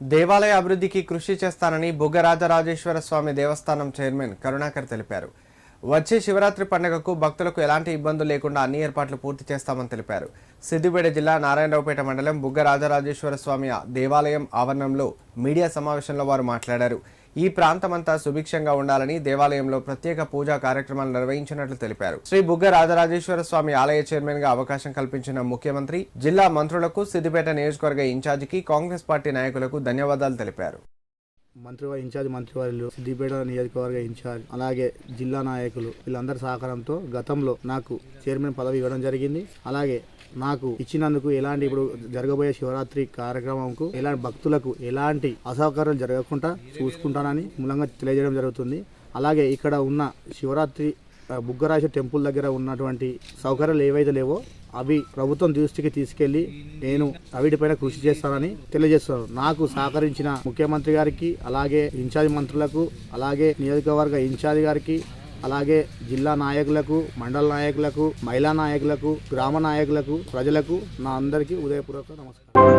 దేవాలయ అభివృద్ధికి కృషి చేస్తానని బుగ్గరాజరాజేశ్వర స్వామి దేవస్థానం చైర్మన్ కరుణాకర్ తెలిపారు. వచ్చే శివరాత్రి పండుగకు భక్తులకు ఎలాంటి ఇబ్బందులు లేకుండా అన్ని ఏర్పాట్లు పూర్తి చేస్తామని తెలిపారు. సిద్దిపేట జిల్లా నారాయణరావుపేట మండలం బుగ్గ రాజరాజేశ్వర స్వామి దేవాలయం ఆవరణంలో మీడియా సమావేశంలో వారు మాట్లాడారు. ఈ ప్రాంతమంతా సుభిక్షంగా ఉండాలని దేవాలయంలో ప్రత్యేక పూజా కార్యక్రమాలు నిర్వహించినట్లు తెలిపారు. శ్రీ బుగ్గ రాజరాజేశ్వర స్వామి ఆలయ చైర్మన్గా అవకాశం కల్పించిన ముఖ్యమంత్రి జిల్లా మంత్రులకు సిద్దిపేట నియోజకవర్గ ఇన్ఛార్జికి కాంగ్రెస్ పార్టీ నాయకులకు ధన్యవాదాలు తెలిపారు. మంత్రివారి ఇన్ఛార్జ్ మంత్రివారులు సిద్దిపేట నియోజకవర్గ ఇన్ఛార్జ్ అలాగే జిల్లా నాయకులు వీళ్ళందరి సహకారంతో గతంలో నాకు చైర్మన్ పదవి ఇవ్వడం జరిగింది. అలాగే నాకు ఇచ్చినందుకు ఎలాంటి ఇప్పుడు జరగబోయే శివరాత్రి కార్యక్రమంకు ఎలాంటి భక్తులకు ఎలాంటి అసౌకర్యాలు జరగకుండా చూసుకుంటానని మూలంగా తెలియజేయడం జరుగుతుంది. అలాగే ఇక్కడ ఉన్న శివరాత్రి ఆ, బుగ్గరాజ టెంపుల్ దగ్గర ఉన్నటువంటి సౌకర్యాలు ఏవైతే లేవో అవి ప్రభుత్వం దృష్టికి తీసుకెళ్ళి నేను అవిటిపైన కృషి చేస్తానని తెలియజేస్తున్నాను. నాకు సహకరించిన ముఖ్యమంత్రి గారికి అలాగే ఇన్ఛార్జ్ మంత్రులకు అలాగే నియోజకవర్గ ఇన్ఛార్జ్ గారికి అలాగే జిల్లా నాయకులకు మండల నాయకులకు మహిళా నాయకులకు గ్రామ నాయకులకు ప్రజలకు నా అందరికీ ఉదయపూర్వక నమస్కారం.